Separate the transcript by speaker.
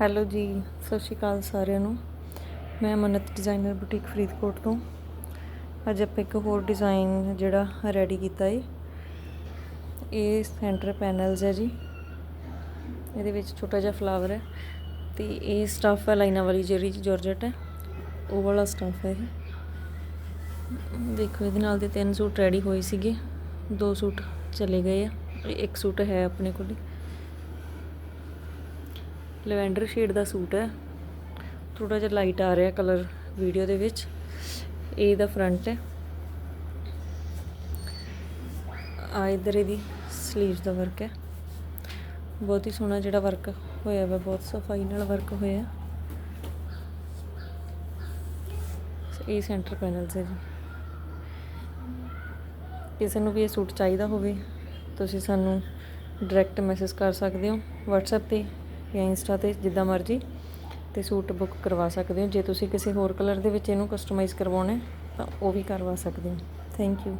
Speaker 1: Hello ਜੀ, ਸਤਿ ਸ਼੍ਰੀ ਅਕਾਲ ਸਾਰਿਆਂ ਨੂੰ। ਮੈਂ ਮਨਤ ਡਿਜ਼ਾਈਨਰ ਬੁਟੀਕ ਫਰੀਦਕੋਟ ਤੋਂ। ਅੱਜ ਆਪਾਂ ਇੱਕ ਹੋਰ ਡਿਜ਼ਾਈਨ ਜਿਹੜਾ ਰੈਡੀ ਕੀਤਾ ਹੈ ਇਹ ਸੈਂਟਰ ਪੈਨਲਸ ਹੈ ਜੀ। ਇਹਦੇ ਵਿੱਚ ਛੋਟਾ ਜਿਹਾ ਫਲਾਵਰ ਹੈ ਤੇ ਇਹ ਸਟਫ ਹੈ ਲਾਈਨਾਂ ਵਾਲੀ ਜਿਹੜੀ ਜਾਰਜਟ ਹੈ ਉਹ ਵਾਲਾ ਸਟਫ ਹੈ ਇਹ। ਦੇਖੋ, ਇਹਦੇ ਨਾਲ ਦੇ ਤਿੰਨ ਸੂਟ ਰੈਡੀ ਹੋਏ ਸੀਗੇ। ਦੋ ਸੂਟ ਚਲੇ ਗਏ ਆ। ਇੱਕ ਸੂਟ ਹੈ ਆਪਣੇ ਕੋਲ। ਲਵੈਂਡਰ ਸ਼ੇਡ ਦਾ ਸੂਟ ਹੈ। ਥੋੜਾ ਜਿਹਾ ਲਾਈਟ ਆ ਰਿਹਾ ਕਲਰ ਵੀਡੀਓ ਦੇ ਵਿੱਚ। ਇਹ ਦਾ ਫਰੰਟ ਹੈ। ਆ ਇਧਰ ਇਹਦੀ 슬ੀਵਸ ਦਾ ਵਰਕ ਹੈ। ਬਹੁਤ ਹੀ ਸੋਹਣਾ ਜਿਹੜਾ ਵਰਕ ਹੋਇਆ ਵਾ, ਬਹੁਤ ਸਫ਼ਾਈ ਨਾਲ ਵਰਕ ਹੋਇਆ। ਇਹ ਸੈਂਟਰ ਪੈਨਲਸ ਹੈ ਜੀ। ਕਿਸੇ ਨੂੰ ਵੀ ਇਹ ਸੂਟ ਚਾਹੀਦਾ ਹੋਵੇ, ਤੁਸੀਂ ਸਾਨੂੰ ਡਾਇਰੈਕਟ ਮੈਸੇਜ ਕਰ ਸਕਦੇ ਹੋ WhatsApp ਤੇ। ਜਾਂ ਇੰਸਟਾ ਤੇ ਜਿੱਦਾਂ ਮਰਜ਼ੀ ਤੇ ਸੂਟ ਬੁੱਕ ਕਰਵਾ ਸਕਦੇ ਹੋ। ਜੇ ਤੁਸੀਂ ਕਿਸੇ ਹੋਰ ਕਲਰ ਦੇ ਵਿੱਚ ਇਹਨੂੰ ਕਸਟਮਾਈਜ਼ ਕਰਵਾਉਣਾ ਤਾਂ ਉਹ ਵੀ ਕਰਵਾ ਸਕਦੇ ਹੋ। Thank you